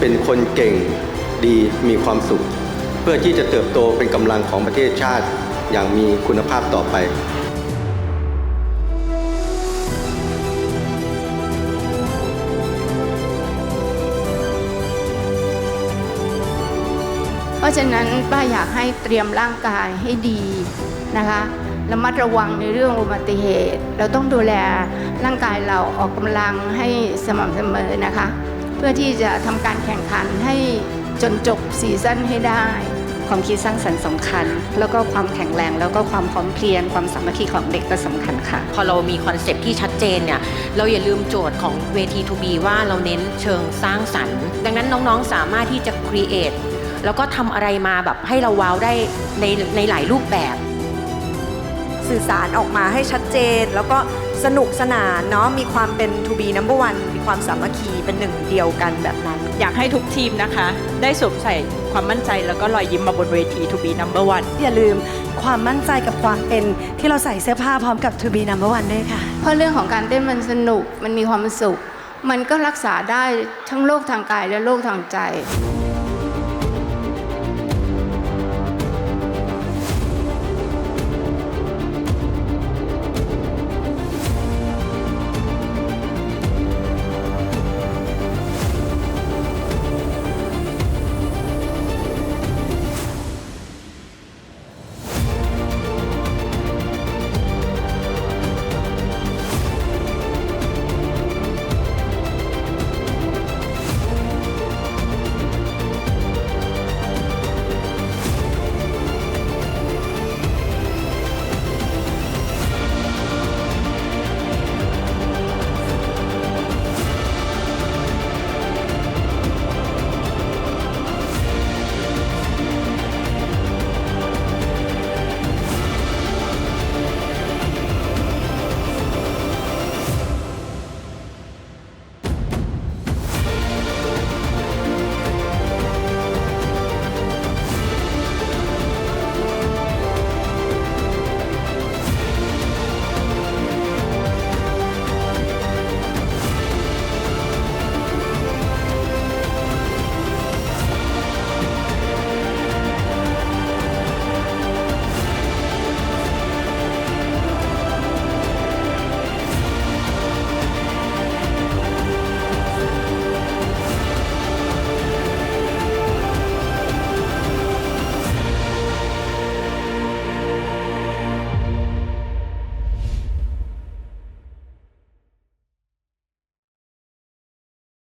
เป็นคนเก่งดีมีความสุข เพื่อที่จะเติบโตเป็นกำลังของประเทศชาติอย่างมีคุณภาพต่อไปเพราะฉะนั้นป้าอยากให้เตรียมร่างกายให้ดีนะคะระมัดระวังในเรื่องอุบัติเหตุ เราต้องดูแลร่างกายเราออกกำลังให้สม่ำเสมอนะคะ เพื่อที่จะทำการแข่งขันให้จนจบซีซั่นให้ได้ ความคิดสร้างสรรค์สำคัญ แล้วก็ความแข็งแรง แล้วก็ความพร้อมเพรียง ความสามัคคีของเด็กก็สำคัญค่ะ พอเรามีคอนเซปต์ที่ชัดเจนเนี่ย เราอย่าลืมโจทย์ของเวที to be ว่าเราเน้นเชิงสร้างสรรค์ ดังนั้นน้องๆ สามารถที่จะ create แล้วก็ทำอะไรมาแบบให้เราว้าวได้ในในหลายรูปแบบ สื่อสารออกมาให้ชัดเจน แล้วก็สนุกสนานเนาะมีความเป็น to be number one มี ความสามัคคีเป็นหนึ่งเดียวกันแบบนั้น อยากให้ทุกทีมนะคะ ได้สวมใส่ความมั่นใจแล้วก็รอยยิ้มมาบนเวที to be number one อย่าลืมความมั่นใจกับความเป็นที่เราใส่เสื้อผ้าพร้อมกับ To be number one ด้วยค่ะ เพราะเรื่องของการเต้นมันสนุกมันมีความสุข มันก็รักษาได้ทั้งโรคทางกายและโรคทางใจ